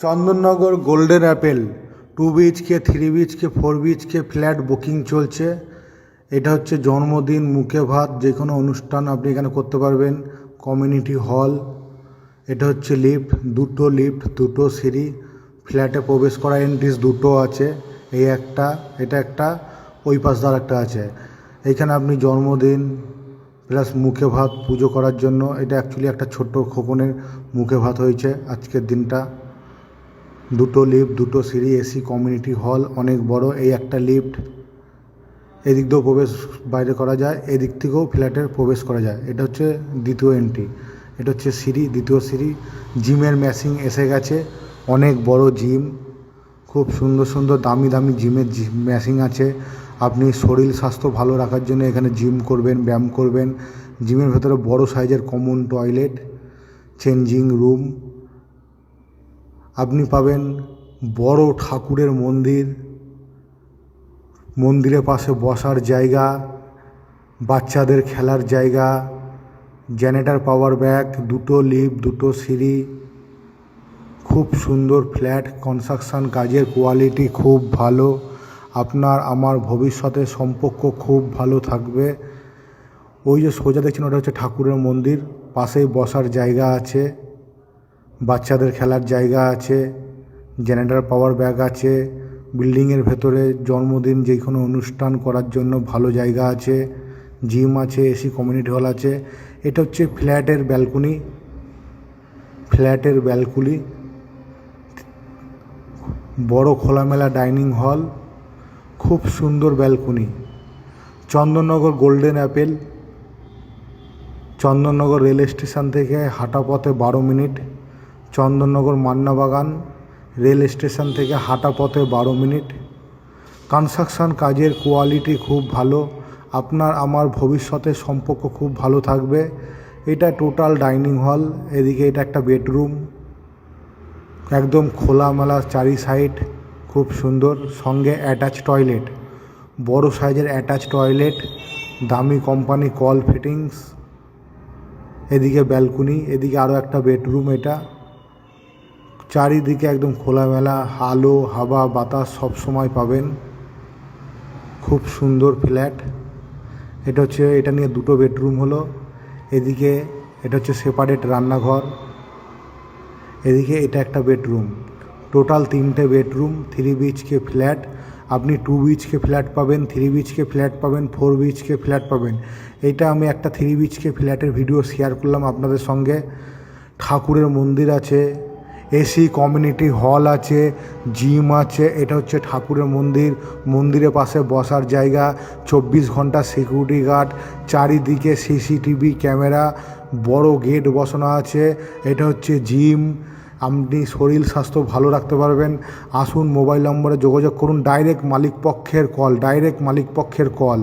Chandannagar golden apple, two BHK, three BHK, four BHK flat booking চলছে। এটা হচ্ছে জন্মদিন, মুখে ভাত যে কোনো অনুষ্ঠান আপনি এখানে করতে পারবেন। কমিউনিটি হল, এটা হচ্ছে লিফট, দুটো লিফট, দুটো সিঁড়ি। ফ্ল্যাটে প্রবেশ করা এন্ট্রিস দুটো আছে, এই একটা, এটা একটা, ওই পাশ আর একটা আছে। এইখানে আপনি জন্মদিন প্লাস মুখে ভাত, পুজো করার জন্য, এটা অ্যাকচুয়ালি একটা ছোট্ট খোকনের মুখে ভাত হয়েছে আজকের দিনটা। দুটো লিফট দুটো সিঁড়ি এসি কমিউনিটি হল অনেক বড়, এই একটা লিফট এদিক দিয়েও প্রবেশ বাইরে করা যায়, এদিক থেকেও ফ্ল্যাটে প্রবেশ করা যায়। এটা হচ্ছে দ্বিতীয় এন্ট্রি এটা হচ্ছে সিঁড়ি, দ্বিতীয় সিঁড়ি। জিমের মেশিন এসে গেছে। অনেক বড় জিম খুব সুন্দর সুন্দর, দামি দামি জিমের জিম মেশিন আছে। আপনি শরীর স্বাস্থ্য ভালো রাখার জন্য এখানে জিম করবেন, ব্যায়াম করবেন। জিমের ভেতরে বড় সাইজের কমন টয়লেট চেঞ্জিং রুম আপনি পাবেন বড় ঠাকুরের মন্দির। মন্দিরের পাশে বসার জায়গা, বাচ্চাদের খেলার জায়গা জেনারেটার পাওয়ার ব্যাগ দুটো লিফট দুটো সিঁড়ি, খুব সুন্দর ফ্ল্যাট কনস্ট্রাকশন কাজের কোয়ালিটি খুব ভালো। আপনার, আমার ভবিষ্যতে সম্পর্ক খুব ভালো থাকবে। ওই যে সোজা দেখছেন, ওটা হচ্ছে ঠাকুরের মন্দির, পাশেই বসার জায়গা আছে। বাচ্চাদের খেলার জায়গা আছে, জেনারেটর পাওয়ার ব্যাগ আছে বিল্ডিংয়ের ভেতরে জন্মদিন যে কোনো অনুষ্ঠান করার জন্য ভালো জায়গা আছে, জিম আছে, এসি কমিউনিটি হল আছে, এটা হচ্ছে ফ্ল্যাটের ব্যালকনি ফ্ল্যাটের ব্যালকনি, বড় খোলামেলা ডাইনিং হল, খুব সুন্দর balcony, Chandannagar golden apple, Chandannagar rail station থেকে হাঁটা পথে বারো minute Chandannagar Mannabagan rail station থেকে হাঁটা পথে বারো মিনিট। কনস্ট্রাকশন কাজের কোয়ালিটি খুব ভালো। আপনার আমার ভবিষ্যতের সম্পর্ক খুব ভালো থাকবে। এটা টোটাল ডাইনিং হল এদিকে এটা একটা বেডরুম একদম খোলামেলা চারি সাইড খুব সুন্দর। সঙ্গে অ্যাটাচ টয়লেট বড় সাইজের অ্যাটাচ টয়লেট দামি কোম্পানি কল ফিটিংস এদিকে ব্যালকনি এদিকে আরও একটা বেডরুম এটা। চারিদিকে একদম খোলামেলা আলো হাওয়া, বাতাস সব সময় পাবেন। খুব সুন্দর ফ্ল্যাট। এটা হচ্ছে, এটা নিয়ে দুটো বেডরুম হলো। এদিকে এটা হচ্ছে সেপারেট রান্নাঘর। এদিকে এটা একটা বেডরুম। টোটাল তিনটে বেডরুম, থ্রি বিএইচকে ফ্ল্যাট। আপনি টু বিএইচকে ফ্ল্যাট পাবেন, থ্রি বিএইচকে ফ্ল্যাট পাবেন, ফোর বিএইচকে ফ্ল্যাট পাবেন। এইটা আমি একটা থ্রি বিএইচকে ফ্ল্যাটের ভিডিও শেয়ার করলাম আপনাদের সঙ্গে। ঠাকুরের মন্দির আছে এসি কমিউনিটি হল আছে জিম আছে, এটা হচ্ছে ঠাকুরের মন্দির। মন্দিরের পাশে বসার জায়গা, চব্বিশ ঘণ্টা সিকিউরিটি গার্ড চারিদিকে সিসিটিভি ক্যামেরা, বড় গেট বসানো আছে, এটা হচ্ছে জিম আপনি শরীর, স্বাস্থ্য ভালো রাখতে পারবেন। আসুন মোবাইল নম্বরে যোগাযোগ করুন ডাইরেক্ট মালিক পক্ষের কল ডাইরেক্ট মালিক পক্ষের কল